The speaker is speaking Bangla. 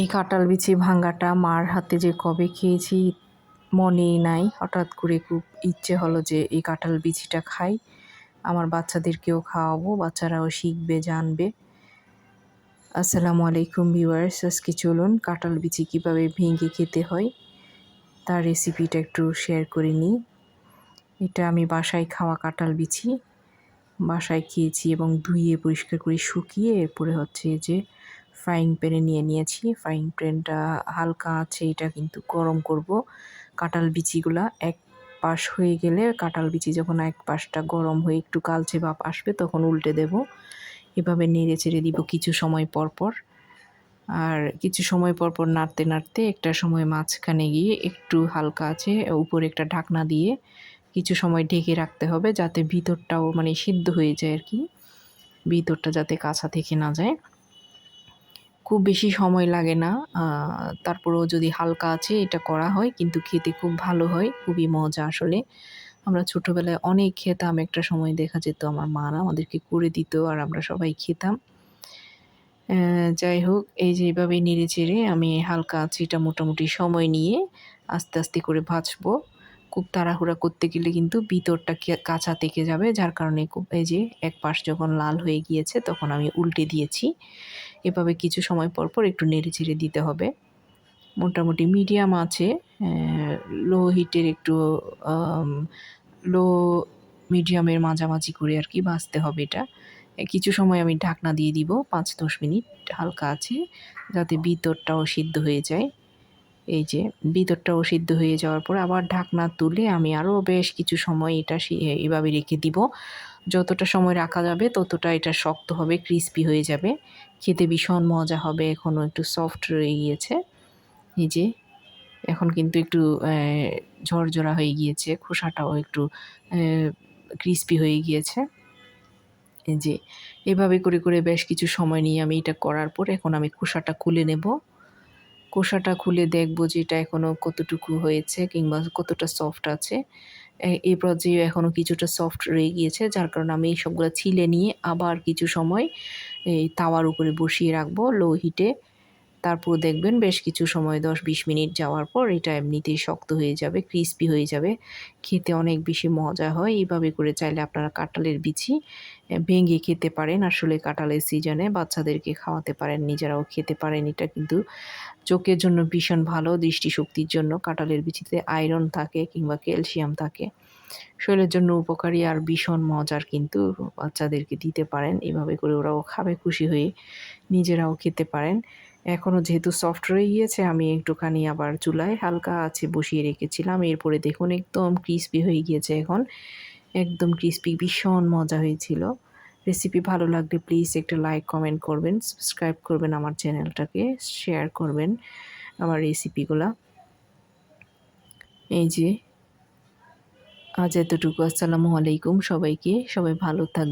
এই কাঁঠাল বিচি ভাঙ্গাটা মার হাতে যে কবে খেয়েছি মনেই নাই। হঠাৎ করে খুব ইচ্ছে হলো যে এই কাঁঠাল বিচিটা খাই। আমার বাচ্চাদেরকেও খাওয়াবো, বাচ্চারাও শিখবে, জানবে। আসসালামু আলাইকুম ভিউয়ার্স, আজকে চলুন কাঁঠাল বিচি কীভাবে ভেঙে খেতে হয়, তার রেসিপিটা একটু শেয়ার করে নিই। এটা আমি বাসায় খাওয়া কাঁঠাল বিচি, বাসায় খেয়েছি এবং ধুয়ে পরিষ্কার করে শুকিয়ে, এরপরে হচ্ছে যে ফ্রাইং প্যানে নিয়ে নিয়েছি। ফ্রাইং প্যানটা হালকা আছে, এটা কিন্তু গরম করব। কাঁঠাল বিচিগুলা এক পাশ হয়ে গেলে, কাঁঠাল বিচি যখন এক পাশটা গরম হয়ে একটু কালচে ভাব আসবে, তখন উল্টে দেব। এভাবে নেড়ে চেড়ে দিব কিছু সময় পর পর। আর কিছু সময় পর পর নাড়তে নাড়তে একটা সময় মাঝখানে গিয়ে একটু হালকা আছে, উপরে একটা ঢাকনা দিয়ে কিছু সময় ঢেকে রাখতে হবে যাতে ভিতরটাও মানে সিদ্ধ হয়ে যায় আর কি। ভিতরটা যাতে কাঁচা থেকে না যায়। খুব বেশি সময় লাগে না। তারপরেও যদি হালকা আছে এটা করা হয়, কিন্তু খেতে খুব ভালো হয়, খুবই মজা আসলে। আমরা ছোটোবেলায় অনেক খেতাম, একটা সময় দেখা যেত আমার মারা আমাদেরকে করে দিত আর আমরা সবাই খেতাম। যাই হোক, এই যে এভাবে নেড়ে চেড়ে আমি হালকা আছে এটা মোটামুটি সময় নিয়ে আস্তে আস্তে করে ভাজবো। খুব তাড়াহুড়া করতে গেলে কিন্তু ভিতরটা কাঁচা থেকে যাবে, যার কারণে খুব, এই যে এক পাশ যখন লাল হয়ে গিয়েছে তখন আমি উল্টে দিয়েছি। এভাবে কিছু সময় পর পর একটু নেড়ে চেড়ে দিতে হবে। মোটামুটি মিডিয়াম আছে লো হিটের একটু লো মিডিয়ামের মাঝামাঝি করে আর কি ভাজতে হবে এটা। কিছু সময় আমি ঢাকনা দিয়ে দিব পাঁচ দশ মিনিট হালকা আছে, যাতে ভিতরটাও সিদ্ধ হয়ে যায়। এই যে, ভিতরটাও সিদ্ধ হয়ে যাওয়ার পর আবার ঢাকনা তুলে আমি আরও বেশ কিছু সময় এটা এভাবে রেখে দিব। যতটা সময় রাখা যাবে, ততটা এটা শক্ত হবে ক্রিস্পি হয়ে যাবে। খেতে ভীষণ মজা হবে এখনও একটু সফট রয়ে গিয়েছে। এই যে, এখন কিন্তু একটু ঝরঝরা হয়ে গিয়েছে, খোসাটাও একটু ক্রিস্পি হয়ে গিয়েছে। এই যে, এভাবে করে করে বেশ কিছু সময় নিয়ে আমি এটা করার পর এখন আমি খোসাটা খুলে নেব। কোষাটা খুলে দেখব যে এটা এখনও কতটুকু হয়েছে কিংবা কতটা সফট আছে। এই পর্যায়ে এখনও কিছুটা সফট রয়ে গিয়েছে, যার কারণে আমি এই সবগুলো ছিলে নিয়ে আবার কিছু সময় এই তাওয়ার উপরে বসিয়ে রাখব লো হিটে তারপর দেখবেন বেশ কিছু সময়, দশ বিশ মিনিট যাওয়ার পর এটা এমনিতেই শক্ত হয়ে যাবে ক্রিস্পি হয়ে যাবে। খেতে অনেক বেশি মজা হয়। এইভাবে করে চাইলে আপনারা কাঁঠালের বিচি ভেঙে খেতে পারেন। আসলে কাঁঠালের সিজনে বাচ্চাদেরকে খাওয়াতে পারেন, নিজেরাও খেতে পারেন। এটা কিন্তু চোখের জন্য ভীষণ ভালো, দৃষ্টিশক্তির জন্য। কাঁঠালের বিচিতে আয়রন থাকে কিংবা ক্যালসিয়াম থাকে। শরীরের জন্য উপকারী আর ভীষণ মজার কিন্তু বাচ্চাদেরকে দিতে পারেন। এভাবে করে ওরাও খাবে, খুশি হয়ে নিজেরাও খেতে পারেন। এখনও যেহেতু সফট রয়ে গিয়েছে, আমি একটুখানি আবার চুলায় হালকা আছে বসিয়ে রেখেছিলাম। এরপরে দেখুন, একদম ক্রিসপি হয়ে গিয়েছে এখন। একদম ক্রিসপি ভীষণ মজা হয়েছিল। রেসিপি ভালো লাগলে প্লিজ একটা লাইক কমেন্ট করবেন সাবস্ক্রাইব করবেন আমার চ্যানেলটাকে শেয়ার করবেন আমার রেসিপিগুলা এই যে, আজ এতটুকু, আসসালামু আলাইকুম সবাইকে, সবাই ভালো থাকবে